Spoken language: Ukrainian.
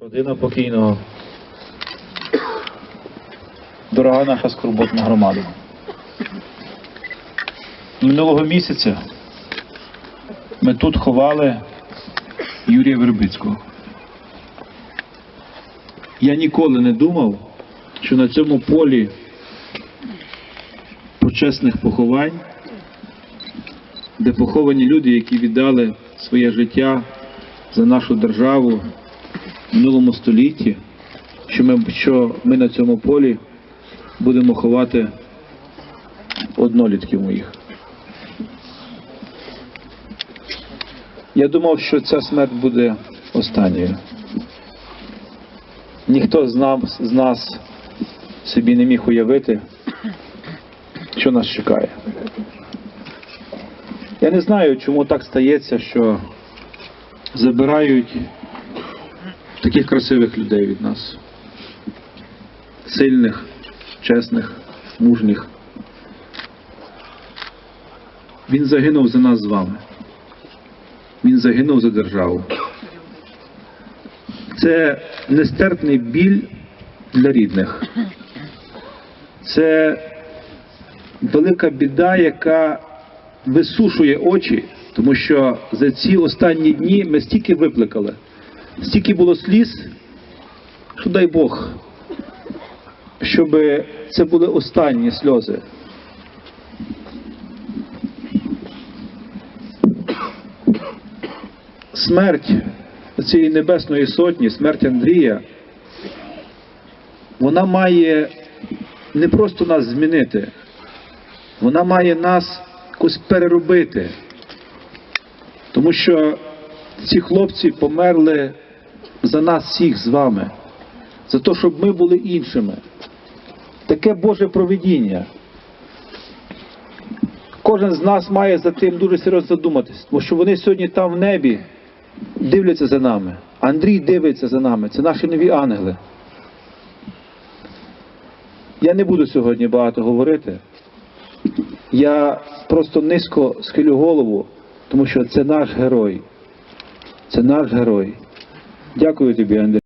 Родина покійного. Дорога наша скорботна громада. Минулого місяця ми тут ховали Юрія Вербицького. Я ніколи не думав, що на цьому полі почесних поховань, де поховані люди, які віддали своє життя за нашу державу минулому столітті, що ми, що ми на цьому полі будемо ховати однолітків моїх. Я думав, що ця смерть буде останньою. Ніхто з нас, з нас собі не міг уявити, що нас чекає. Я не знаю, чому так стається, що забирають таких красивих людей від нас. Сильних, чесних, мужніх. Він загинув за нас з вами. Він загинув за державу. Це нестерпний біль для рідних. Це велика біда, яка висушує очі, тому що за ці останні дні ми стільки виплакали, стільки було сліз, що дай Бог, щоб це були останні сльози. Смерть цієї небесної сотні, смерть Андрія, вона має не просто нас змінити, вона має нас якось переробити. Тому що ці хлопці померли за нас всіх з вами, за те, щоб ми були іншими. Таке Боже провидіння. Кожен з нас має за тим дуже серйозно задуматись, тому що вони сьогодні там в небі дивляться за нами. Андрій дивиться за нами. Це наші нові ангели. Я не буду сьогодні багато говорити. Я просто низько схилю голову, тому що це наш герой. Це наш герой. Дякую тобі, Андрій.